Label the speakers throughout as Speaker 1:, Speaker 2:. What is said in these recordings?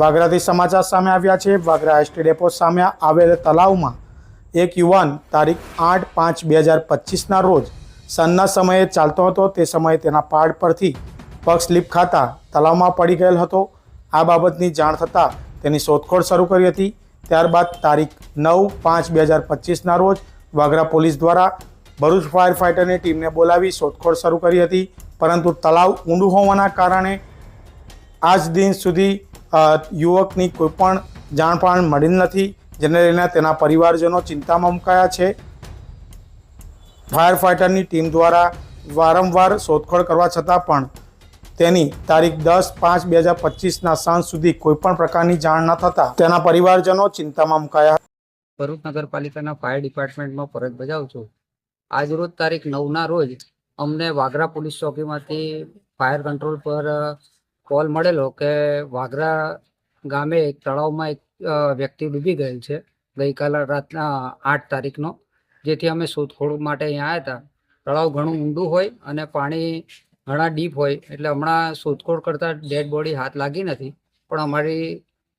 Speaker 1: વાગરાથી સમાચાર સામે આવ્યા છે. વાગરા એસટી ડેપો સામે આવેલ તલાવમાં એક યુવાન તારીખ આઠ પાંચ બે હજાર પચીસના રોજ સાંજના સમયે ચાલતો હતો. તે સમયે તેના પાડ પરથી પગ સ્લીપ ખાતા તલાવમાં પડી ગયેલ હતો. આ બાબતની જાણ થતાં તેની શોધખોળ શરૂ કરી હતી. ત્યારબાદ તારીખ નવ પાંચ બે હજાર પચીસના રોજ વાગરા પોલીસ દ્વારા ભરૂચ ફાયર ફાઇટરની ટીમને બોલાવી શોધખોળ શરૂ કરી હતી. પરંતુ તલાવ ઊંડું હોવાના કારણે આજ દિન સુધી યુવકની કોઈ પણ જાણ મળી નથી, જેને લઈને તેના પરિવારજનો ચિંતામાં મુકાયા છે. ફાયર ફાઇટરની ટીમ દ્વારા વારંવાર શોધખોળ કરવા છતાં પણ તેની તારીખ દસ પાંચ બે હજાર પચીસના સાંજ સુધી કોઈપણ પ્રકારની જાણ ન થતાં તેના પરિવારજનો ચિંતામાં મુકાયા.
Speaker 2: ભરૂચ નગરપાલિકાના ફાયર ડિપાર્ટમેન્ટમાં ફરજ બજાવું છું. આજરોજ તારીખ નવના રોજ અમને વાગરા પોલીસ ચોકીમાંથી ફાયર કંટ્રોલ પર કોલ મળેલો કે વાગરા ગામે એક તળાવમાં એક વ્યક્તિ ડૂબી ગયેલ છે. ગઈકાલે રાતના આઠ તારીખનો જેથી અમે શોધખોળ માટે અહીંયા આવ્યા હતા. તળાવ ઘણું ઊંડું હોય અને પાણી ઘણા ડીપ હોય એટલે હમણાં શોધખોળ કરતાં ડેડ બોડી હાથ લાગી નથી પણ અમારી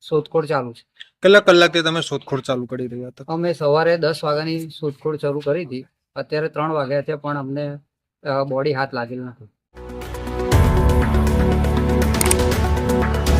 Speaker 2: શોધખોળ ચાલુ છે.
Speaker 3: કેટલા કલાકથી તમે શોધખોળ ચાલુ કરી રહ્યા હતા?
Speaker 2: અમે સવારે દસ વાગ્યાની શોધખોળ શરૂ કરી હતી. અત્યારે ત્રણ વાગ્યા છે પણ અમને બોડી હાથ લાગેલ નથી.